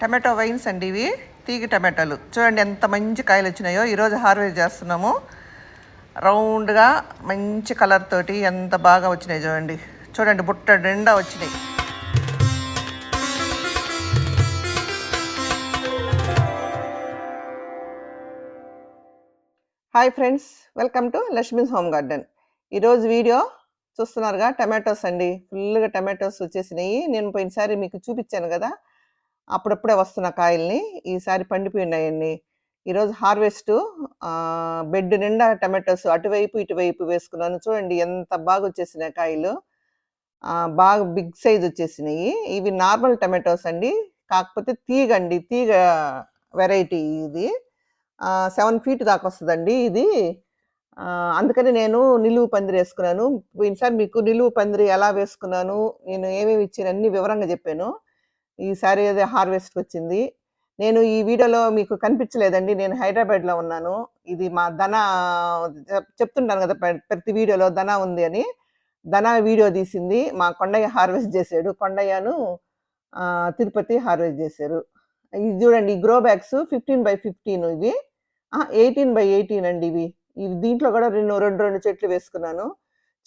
Tomato wines అండి ఇవి. తీగి టమాటాలు. చూడండి ఎంత మంచి కాయలు వచ్చినాయో. ఈరోజు హార్వెస్ట్ చేస్తున్నాము. రౌండ్గా మంచి కలర్ తోటి ఎంత బాగా వచ్చినాయి చూడండి. చూడండి బుట్ట నిండా వచ్చినాయి. Hi friends. Welcome to Lakshmi's home garden. ఈరోజు వీడియో చూస్తున్నారుగా టమాటోస్ అండి. ఫుల్గా టమాటోస్ వచ్చేసినాయి. నేను పోయినసారి మీకు చూపించాను కదా. అప్పుడప్పుడే వస్తున్న కాయల్ని ఈసారి పండిపోయినాయన్ని. ఈరోజు హార్వెస్ట్ బెడ్ నిండా టమాటోస్ అటువైపు ఇటువైపు వేసుకున్నాను. చూడండి ఎంత బాగా వచ్చేసినాయి కాయలు బాగా బిగ్ సైజ్ వచ్చేసినాయి. ఇవి నార్మల్ టమాటోస్ అండి. కాకపోతే తీగ అండి తీగ వెరైటీ ఇది. సెవెన్ ఫీట్ దాకా వస్తుందండి ఇది. అందుకని నేను నిలువు పందిరి వేసుకున్నాను. ఈసారి మీకు నిలువు పందిరి ఎలా వేసుకున్నాను నేను ఏమేమి ఇచ్చాను అన్ని వివరంగా చెప్పాను. ఈసారి అదే హార్వెస్ట్కి వచ్చింది. నేను ఈ వీడియోలో మీకు కనిపించలేదండి. నేను హైదరాబాద్లో ఉన్నాను. ఇది మా ధన చెప్తుంటాను కదా ప్రతి వీడియోలో ధన ఉంది అని. ధన వీడియో తీసింది. మా కొండయ్య హార్వెస్ట్ చేశాడు. కొండయ్యను తిరుపతి హార్వెస్ట్ చేశారు. ఇది చూడండి ఈ grow bags fifteen by fifteen ఇవి. ఎయిటీన్ బై ఎయిటీన్ అండి ఇవి. ఇవి దీంట్లో కూడా రెండు రెండు రెండు చెట్లు వేసుకున్నాను.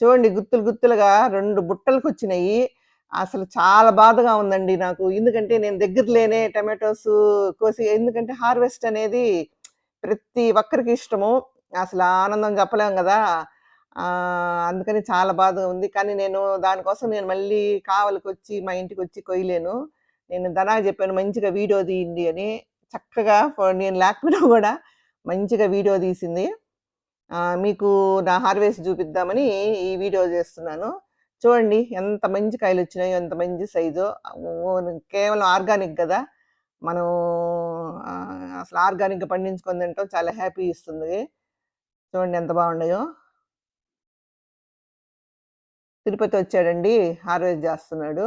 చూడండి గుత్తులు గుత్తులుగా రెండు బుట్టలకు వచ్చినాయి అసలు చాలా బాధగా ఉందండి నాకు. ఎందుకంటే నేను దగ్గర లేనే టమాటోస్ కోసి ఎందుకంటే హార్వెస్ట్ అనేది ప్రతి ఒక్కరికి ఇష్టము. అసలు ఆనందం చెప్పలేం కదా. అందుకని చాలా బాధగా ఉంది. కానీ నేను దానికోసం నేను మళ్ళీ కావలికి వచ్చి మా ఇంటికి వచ్చి కొయ్యలేను. నేను ధనా చెప్పాను మంచిగా వీడియో తీయండి అని. చక్కగా నేను లేకపోయినా కూడా మంచిగా వీడియో తీసింది. మీకు నా హార్వెస్ట్ చూపిద్దామని ఈ వీడియో చేస్తున్నాను. చూడండి ఎంత మంచి కాయలు వచ్చినాయో ఎంత మంచి సైజు. కేవలం ఆర్గానిక్ కదా. మనం అసలు ఆర్గానిక్గా పండించుకొని తింటాం. చాలా హ్యాపీ ఇస్తుంది. చూడండి ఎంత బాగున్నాయో. తిరుపతి వచ్చాడండి. హార్వెస్ట్ చేస్తున్నాడు.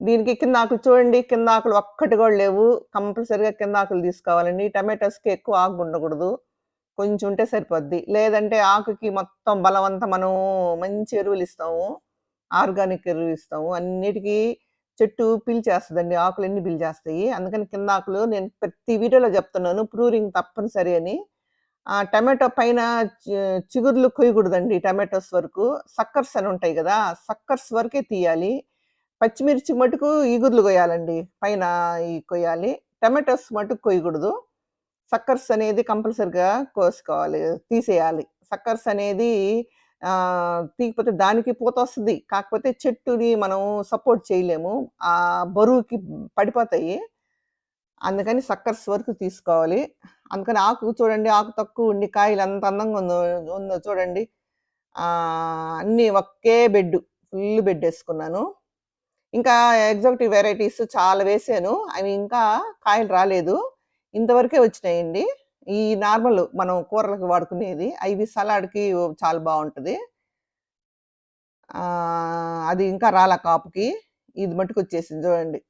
దీనికి కింద ఆకులు చూడండి. కింద ఆకులు ఒక్కటి కూడా లేవు. కంపల్సరిగా కింద ఆకులు తీసుకోవాలండి. టమాటోస్కి ఎక్కువ ఆకు ఉండకూడదు. కొంచెం ఉంటే సరిపోద్ది. లేదంటే ఆకుకి మొత్తం బలవంత మనం మంచి ఎరువులు ఇస్తాము ఆర్గానిక్ ఎరువులు ఇస్తాము అన్నిటికీ చెట్టు పీల్చేస్తుందండి. ఆకులు ఎన్ని పీల్చేస్తాయి. అందుకని కింద ఆకులు నేను ప్రతి వీడియోలో చెప్తున్నాను. ప్రూరింగ్ తప్పనిసరి అని. ఆ టమాటో పైన చి- చిగుర్లు కొయ్యకూడదండి టమాటోస్ వరకు. సక్కర్స్ అని ఉంటాయి కదా సక్కర్స్ వరకే తీయాలి. పచ్చిమిర్చి మటుకు ఈగుర్లు కొయ్యాలండి. పైన ఈ కొయ్యాలి. టమాటోస్ మటుకు కొయ్యకూడదు. సక్కర్స్ అనేది కంపల్సరిగా కోసుకోవాలి తీసేయాలి. సక్కర్స్ అనేది తీకపోతే తీయకపోతే దానికి పూత వస్తుంది. కాకపోతే చెట్టుని మనం సపోర్ట్ చేయలేము. ఆ బరువుకి పడిపోతాయి. అందుకని సక్కర్స్ వరకు తీసుకోవాలి. అందుకని ఆకు చూడండి ఆకు తక్కువ ఉండి కాయలు అంత అందంగా ఉందో ఉందో చూడండి. అన్నీ ఒకే బెడ్ ఫుల్ బెడ్ వేసుకున్నాను. ఇంకా ఎగ్జాక్టివ్ వెరైటీస్ చాలా వేసాను. అవి ఇంకా కాయలు రాలేదు. ఇంతవరకే వచ్చినాయండి. ఈ నార్మల్ మనం కూరలకు వాడుకునేది అవి సలాడ్కి చాలా బాగుంటుంది. అది ఇంకా రాల కాపుకి. ఇది మట్టుకు వచ్చేసింది చూడండి.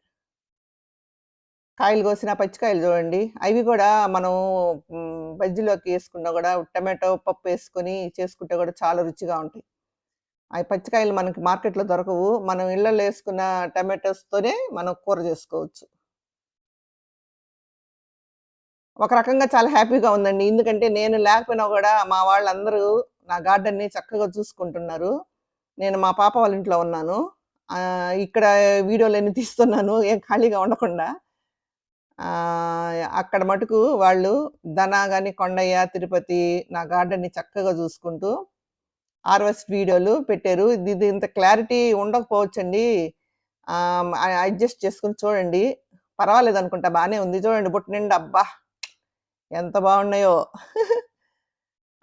కాయలు కోసిన పచ్చికాయలు చూడండి. అవి కూడా మనం బజ్జీలోకి వేసుకున్నా కూడా టమాటో పప్పు వేసుకొని చేసుకుంటే కూడా చాలా రుచిగా ఉంటాయి. అవి పచ్చికాయలు మనకి మార్కెట్లో దొరకవు. మనం ఇళ్ళల్లో వేసుకున్న టమాటోస్తోనే మనం కూర చేసుకోవచ్చు. ఒక రకంగా చాలా హ్యాపీగా ఉందండి. ఎందుకంటే నేను లేకపోయినా కూడా మా వాళ్ళందరూ నా గార్డెన్ని చక్కగా చూసుకుంటున్నారు. నేను మా పాప వాళ్ళ ఇంట్లో ఉన్నాను. ఇక్కడ వీడియోలన్నీ తీస్తున్నాను ఏం ఖాళీగా ఉండకుండా. అక్కడ మటుకు వాళ్ళు ధన కానీ కొండయ్య తిరుపతి నా గార్డెన్ని చక్కగా చూసుకుంటూ ఆర్వెస్ట్ వీడియోలు పెట్టారు. ఇది ఇది ఇంత క్లారిటీ ఉండకపోవచ్చండి. అడ్జస్ట్ చేసుకుని చూడండి. పర్వాలేదు అనుకుంటా బాగానే ఉంది. చూడండి బుట్ట నిండా అబ్బా! ఎంత బాగున్నాయో.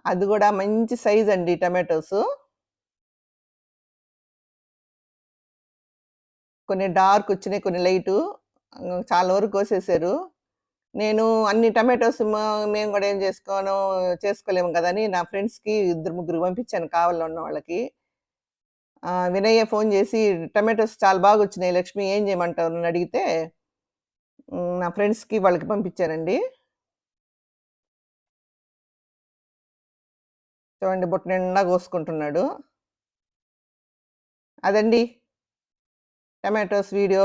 అది కూడా మంచి సైజ్ అండి టమాటోస్. కొన్ని డార్క్ వచ్చినాయి కొన్ని లైటు. చాలా వరకు కోసేసారు. నేను అన్ని టమాటోస్ మేము కూడా ఏం చేసుకోను చేసుకోలేము కదని నా ఫ్రెండ్స్కి ఇద్దరు ముగ్గురు పంపించాను కావాలని ఉన్న వాళ్ళకి. వినయ్య ఫోన్ చేసి టమాటోస్ చాలా బాగా వచ్చినాయి లక్ష్మి ఏం చేయమంటారు అని అడిగితే నా ఫ్రెండ్స్కి వాళ్ళకి పంపించానండి. చూడండి బుట్ట నిండా కోసుకుంటున్నాడు. అదండి. Tomatoes video.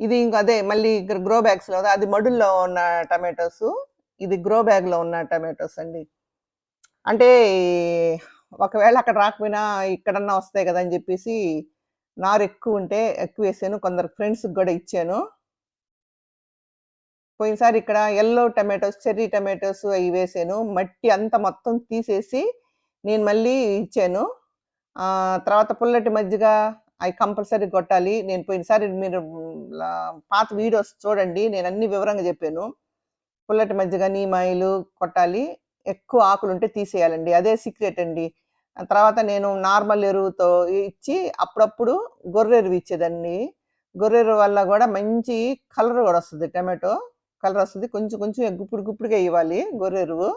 ఇది ఇంకా అదే మళ్ళీ ఇక్కడ గ్రో బ్యాగ్స్లో అది మడుల్లో ఉన్న టమాటోస్. ఇది గ్రో బ్యాగ్లో ఉన్న టమాటోస్ అండి. అంటే ఒకవేళ అక్కడ రాకపోయినా ఇక్కడన్నా వస్తాయి కదా అని చెప్పేసి నారెక్కువ ఉంటే ఎక్కువ వేసాను కొందరు ఫ్రెండ్స్‌కి కూడా ఇచ్చాను. పోయినసారి ఇక్కడ ఎల్లో టమాటోస్, చెర్రీ టమాటోస్ అవి వేసాను. మట్టి అంతా మొత్తం తీసేసి నేను మళ్ళీ ఇచ్చాను. తర్వాత పుల్లటి మజ్జిగ అవి కంపల్సరీ కొట్టాలి. నేను పోయినసారి మీరు పాత వీడియోస్ చూడండి. నేను అన్ని వివరంగా చెప్పాను పుల్లటి మజ్జిగ, నీమ్ కొట్టాలి. ఎక్కువ ఆకులుంటే తీసేయాలండి. అదే సీక్రెట్ అండి. తర్వాత నేను నార్మల్ ఎరువుతో ఇచ్చి అప్పుడప్పుడు గొర్రెరువు ఇచ్చేదాన్ని. గొర్రెరువు వల్ల కూడా మంచి కలర్ కూడా వస్తుంది టమాటో. కలర్ వస్తుంది కొంచెం కొంచెం గుప్పుడు గుప్పుడుగా ఇవ్వాలి గొర్రెరువు.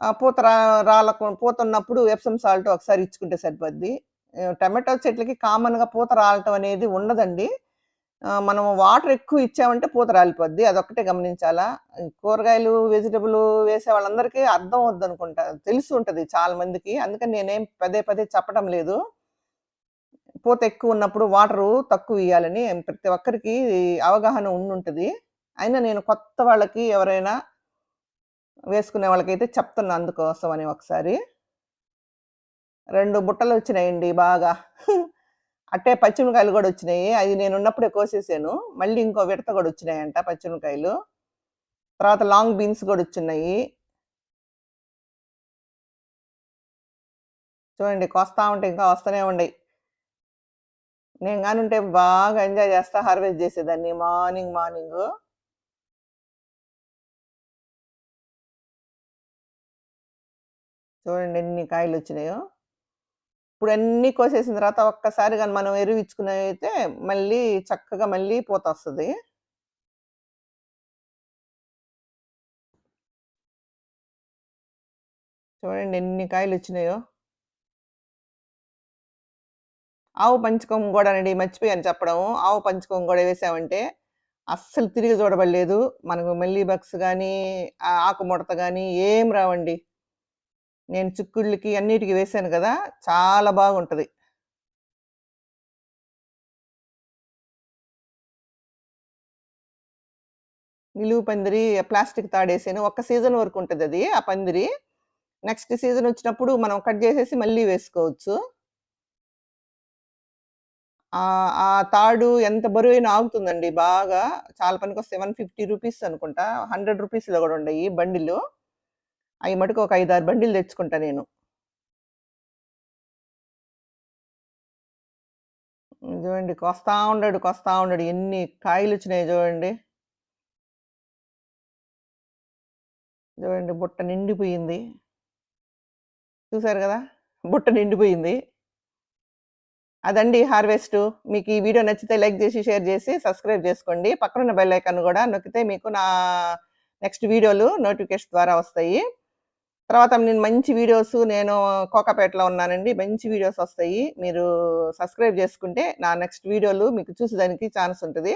ఆ పూత రా రాలకు పూతున్నప్పుడు ఎప్సమ్ సాల్ట్ ఒకసారి ఇచ్చుకుంటే సరిపోద్ది. టమాటో చెట్లకి కామన్‌గా పూత రాలటం అనేది ఉండదండి. మనం వాటర్ ఎక్కువ ఇచ్చామంటే పూత రాలిపోద్ది. అదొక్కటే గమనించాలా. కూరగాయలు, వెజిటబుల్ వేసే వాళ్ళందరికీ అర్థం అవుద్దనుకుంటా. తెలిసి ఉంటుంది చాలా మందికి. అందుకని నేనేం పదే పదే చెప్పడం లేదు. పూత ఎక్కువ ఉన్నప్పుడు వాటరు తక్కువ ఇవ్వాలని ప్రతి ఒక్కరికి అవగాహన ఉండుంటుంది అయినా నేను కొత్త వాళ్ళకి ఎవరైనా వేసుకునే వాళ్ళకైతే చెప్తున్నా అందుకోసమని ఒకసారి. రెండు బుట్టలు వచ్చినాయండి బాగా. అట్టే పచ్చిమిరకాయలు కూడా వచ్చినాయి. అది నేను ఉన్నప్పుడే కోసేసాను. మళ్ళీ ఇంకో విడత కూడా వచ్చినాయంట పచ్చిమిరకాయలు. తర్వాత లాంగ్ బీన్స్ కూడా వచ్చినాయి చూడండి కోస్తా ఉంటే ఇంకా వస్తూనే ఉన్నాయి నేను కానుంటే బాగా ఎంజాయ్ చేస్తా హార్వెస్ట్ చేసేదాన్ని మార్నింగ్ మార్నింగ్ చూడండి ఎన్ని కాయలు వచ్చినాయో ఇప్పుడు అన్నీ కోసేసిన తర్వాత ఒక్కసారి కానీ మనం ఎరువిచ్చుకున్నవయితే మళ్ళీ చక్కగా మళ్ళీ పూత వస్తుంది చూడండి ఎన్ని కాయలు వచ్చినాయో ఆవు పంచకం అండి మర్చిపోయాను చెప్పడం. ఆవు పంచకం కూడా వేసామంటే అస్సలు తిరిగి చూడబడలేదు. మనకు మళ్ళీ బగ్స్ కానీ ఆకుముడత కానీ ఏం రావండి. నేను చిక్కుళ్ళకి అన్నిటికీ వేసాను కదా చాలా బాగుంటుంది నిలువు పందిరి ప్లాస్టిక్ తాడేసాను. ఒక్క సీజన్ వరకు ఉంటుంది అది ఆ పందిరి. నెక్స్ట్ సీజన్ వచ్చినప్పుడు మనం కట్ చేసేసి మళ్ళీ వేసుకోవచ్చు. ఆ తాడు ఎంత బరువైనా ఆగుతుందండి బాగా. చాలా పనికొస్తే వన్ ఫిఫ్టీ రూపీస్ అనుకుంటా. హండ్రెడ్ రూపీస్లో కూడా ఉండయి బండిలు. అవి మటుకు ఒక 5, 6 బండిలు తెచ్చుకుంటా నేను. చూడండి కొస్తా ఉండడు కొస్తా ఉండడు ఎన్ని కాయలు వచ్చినాయి చూడండి. చూడండి బుట్ట నిండిపోయింది. చూసారు కదా బుట్ట నిండిపోయింది. అదండి హార్వెస్ట్ మీకు ఈ వీడియో నచ్చితే లైక్ చేసి షేర్ చేసి సబ్స్క్రైబ్ చేసుకోండి పక్కనున్న బెల్ ఐకాన్ కూడా నొక్కితే మీకు నా నెక్స్ట్ వీడియోలు నోటిఫికేషన్ ద్వారా వస్తాయి. తర్వాత నేను మంచి వీడియోస్ నేను కోకాపేటలో ఉన్నానండి. మంచి వీడియోస్ వస్తాయి. మీరు సబ్స్క్రైబ్ చేసుకుంటే నా నెక్స్ట్ వీడియోలు మీకు చూసేదానికి ఛాన్స్ ఉంటుంది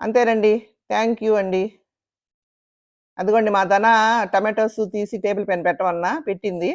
అంతేనండి. థ్యాంక్ యూ అండి. అదిగోండి మా ధన టమాటోస్ తీసి టేబుల్ పైన పెట్టమన్నా పెట్టింది.